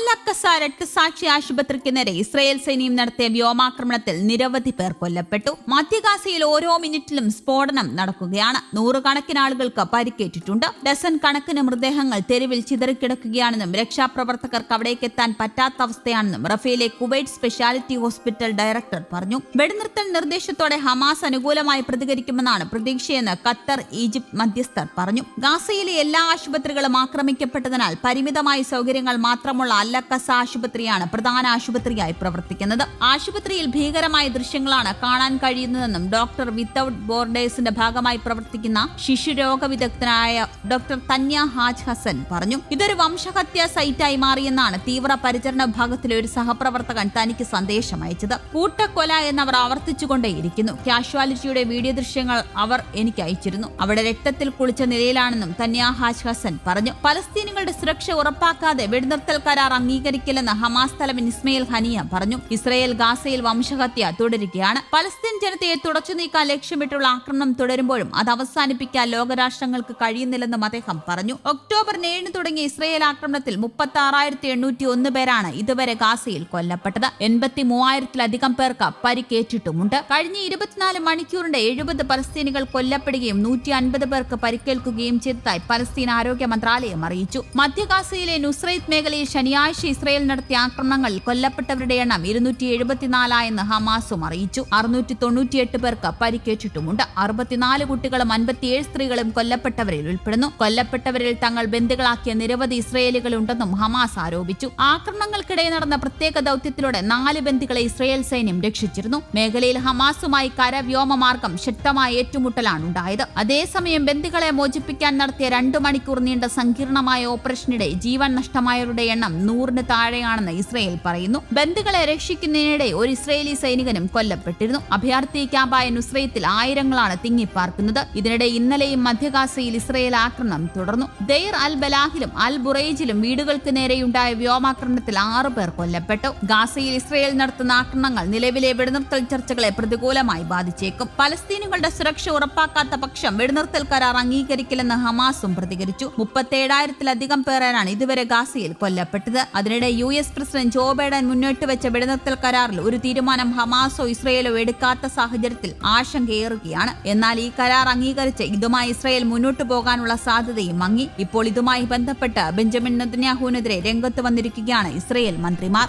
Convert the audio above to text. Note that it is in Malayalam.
അൽ സാക്ഷി ആശുപത്രിക്ക് നേരെ ഇസ്രയേൽ സൈന്യം നടത്തിയ വ്യോമാക്രമണത്തിൽ നിരവധി പേർ കൊല്ലപ്പെട്ടു. മധ്യഗാസയിൽ ഓരോ മിനിറ്റിലും സ്ഫോടനം നടക്കുകയാണ്. നൂറുകണക്കിന് ആളുകൾക്ക് പരിക്കേറ്റിട്ടുണ്ട്. ഡസൻ കണക്കിന് മൃതദേഹങ്ങൾ തെരുവിൽ ചിതറിക്കിടക്കുകയാണെന്നും രക്ഷാപ്രവർത്തകർക്ക് അവിടേക്ക് എത്താൻ പറ്റാത്ത അവസ്ഥയാണെന്നും റഫേലെ കുവൈറ്റ് സ്പെഷ്യാലിറ്റി ഹോസ്പിറ്റൽ ഡയറക്ടർ പറഞ്ഞു. വെടിനിർത്തൽ നിർദ്ദേശത്തോടെ ഹമാസ് അനുകൂലമായി പ്രതികരിക്കുമെന്നാണ് പ്രതീക്ഷയെന്ന് ഖത്തർ ഈജിപ്ത് മധ്യസ്ഥർ പറഞ്ഞു. ഗാസയിലെ എല്ലാ ആശുപത്രികളും ആക്രമിക്കപ്പെട്ടതിനാൽ പരിമിതമായ സൗകര്യങ്ങൾ മാത്രമുള്ള അല്ലക്കസ ആശുപത്രിയാണ് പ്രധാന ആശുപത്രിയായി പ്രവർത്തിക്കുന്നത്. ആശുപത്രിയിൽ ഭീകരമായ ദൃശ്യങ്ങളാണ് കാണാൻ കഴിയുന്നതെന്നും ഡോക്ടർ വിത്തൌട്ട് ബോർഡേഴ്സിന്റെ ഭാഗമായി പ്രവർത്തിക്കുന്ന ശിശുരോഗ വിദഗ്ധനായ ഡോക്ടർ തന്യ ഹാജ് ഹസൻ പറഞ്ഞു. ഇതൊരു വംശഹത്യാ സൈറ്റായി മാറിയെന്നാണ് തീവ്ര പരിചരണ വിഭാഗത്തിലെ ഒരു സഹപ്രവർത്തകൻ തനിക്ക് സന്ദേശം അയച്ചത്. കൂട്ടക്കൊല എന്നവർ ആവർത്തിച്ചുകൊണ്ടേയിരിക്കുന്നു. കാഷ്വാലിറ്റിയുടെ വീഡിയോ ദൃശ്യങ്ങൾ അവർ എനിക്ക് അയച്ചിരുന്നു. അവിടെ രക്തത്തിൽ കുളിച്ച നിലയിലാണെന്നും തന്യ ഹാജ് ഹസൻ പറഞ്ഞു. പലസ്തീനുകളുടെ സുരക്ഷ ഉറപ്പാക്കാതെ വെടിനിർത്തൽ കരാർ അംഗീകരിക്കില്ലെന്ന് ഹമാസ് തലവൻ ഇസ്മയിൽ ഹനിയ പറഞ്ഞു. ഇസ്രയേൽ ഗാസയിൽ വംശഹത്യ തുടരുകയാണ്. പലസ്തീൻ ജനതയെ തുടച്ചു നീക്കാൻ ലക്ഷ്യമിട്ടുള്ള ആക്രമണം തുടരുമ്പോഴും അത് അവസാനിപ്പിക്കാൻ ലോകരാഷ്ട്രങ്ങൾക്ക് കഴിയുന്നില്ലെന്നും അദ്ദേഹം പറഞ്ഞു. ഒക്ടോബർ ഏഴിന് തുടങ്ങിയ ഇസ്രയേൽ ആക്രമണത്തിൽ മുപ്പത്തി ആറായിരത്തി എണ്ണൂറ്റി ഒന്ന് പേരാണ് ഇതുവരെ ഗാസയിൽ കൊല്ലപ്പെട്ടത്. എൺപത്തി മൂവായിരത്തിലധികം പേർക്ക് പരിക്കേറ്റിട്ടുമുണ്ട്. കഴിഞ്ഞ ഇരുപത്തിനാല് മണിക്കൂറിന്റെ എഴുപത് പലസ്തീനികൾ കൊല്ലപ്പെടുകയും നൂറ്റി അൻപത് പേർക്ക് പരിക്കേൽക്കുകയും ചെയ്തതായി പലസ്തീൻ ആരോഗ്യ മന്ത്രാലയം അറിയിച്ചു. മധ്യ ഗാസയിലെ നുസ്രൈത്ത് മേഖലയിൽ ശനിയാഴ്ച ഇസ്രയേൽ നടത്തിയ ആക്രമണങ്ങൾ കൊല്ലപ്പെട്ടവരുടെ എണ്ണം ഇരുന്നൂറ്റി എഴുപത്തിനാലായെന്ന് ഹമാസും അറിയിച്ചു. അറുന്നൂറ്റി തൊണ്ണൂറ്റിയെട്ട് പേർക്ക് പരിക്കേറ്റിട്ടുമുണ്ട്. അറുപത്തിനാല് കുട്ടികളും അൻപത്തിയേഴ് സ്ത്രീകളും കൊല്ലപ്പെട്ടവരിൽ ഉൾപ്പെടുന്നു. കൊല്ലപ്പെട്ടവരിൽ തങ്ങൾ ബന്ദികളാക്കിയ നിരവധി ഇസ്രയേലുകളുണ്ടെന്നും ഹമാസ് ആരോപിച്ചു. ആക്രമണങ്ങൾക്കിടെ നടന്ന പ്രത്യേക ദൌത്യത്തിലൂടെ നാല് ബന്ദികളെ ഇസ്രയേൽ സൈന്യം രക്ഷിച്ചിരുന്നു. മേഖലയിൽ ഹമാസുമായി കരവ്യോമ മാർഗം ശക്തമായ ഏറ്റുമുട്ടലാണ് ഉണ്ടായത് അതേസമയം ബന്ദികളെ മോചിപ്പിക്കാൻ നടത്തിയ രണ്ടു മണിക്കൂർ നീണ്ട സങ്കീർണമായ ഓപ്പറേഷനിടെ ജീവൻ നഷ്ടമായവരുടെ എണ്ണം നൂറിന് താഴെയാണെന്ന് ഇസ്രയേൽ പറയുന്നു. ബന്ധുക്കളെ രക്ഷിക്കുന്നതിനിടെ ഒരു ഇസ്രയേലി സൈനികനും കൊല്ലപ്പെട്ടിരുന്നു. അഭയാർത്ഥി ക്യാമ്പായ നുസ്രയത്തിൽ ആയിരങ്ങളാണ് തിങ്ങിപ്പാർക്കുന്നത്. ഇതിനിടെ ഇന്നലെയും മധ്യഗാസയിൽ ഇസ്രയേൽ ആക്രമണം തുടർന്നു. ദെയർ അൽ ബലാഹിലും അൽ ബുറൈജിലും വീടുകൾക്ക് നേരെയുണ്ടായ വ്യോമാക്രമണത്തിൽ ആറു പേർ കൊല്ലപ്പെട്ടു. ഗാസയിൽ ഇസ്രയേൽ നടത്തുന്ന ആക്രമണങ്ങൾ നിലവിലെ വെടിനിർത്തൽ ചർച്ചകളെ പ്രതികൂലമായി ബാധിച്ചേക്കും. പലസ്തീനുകളുടെ സുരക്ഷ ഉറപ്പാക്കാത്ത പക്ഷം വെടിനിർത്തൽ കരാർ അംഗീകരിക്കില്ലെന്ന് ഹമാസും പ്രതികരിച്ചു. മുപ്പത്തേഴായിരത്തിലധികം പേരാണ് ഇതുവരെ ഗാസയിൽ കൊല്ലപ്പെട്ടത്. അതിനിടെ U S president Joe Biden മുന്നോട്ട് വെച്ച വെടിനിർത്തൽ കരാറിൽ ഒരു തീരുമാനം ഹമാസോ ഇസ്രയേലോ എടുക്കാത്ത സാഹചര്യത്തിൽ ആശങ്കയേറുകയാണ്. എന്നാൽ ഈ കരാർ അംഗീകരിച്ച് ഇതുമായി ഇസ്രയേൽ മുന്നോട്ടു പോകാനുള്ള സാധ്യതയും മങ്ങി. ഇപ്പോൾ ഇതുമായി ബന്ധപ്പെട്ട് ബെഞ്ചമിൻ നെതന്യാഹുവിനെതിരെ രംഗത്ത് വന്നിരിക്കുകയാണ് ഇസ്രയേൽ മന്ത്രിമാർ.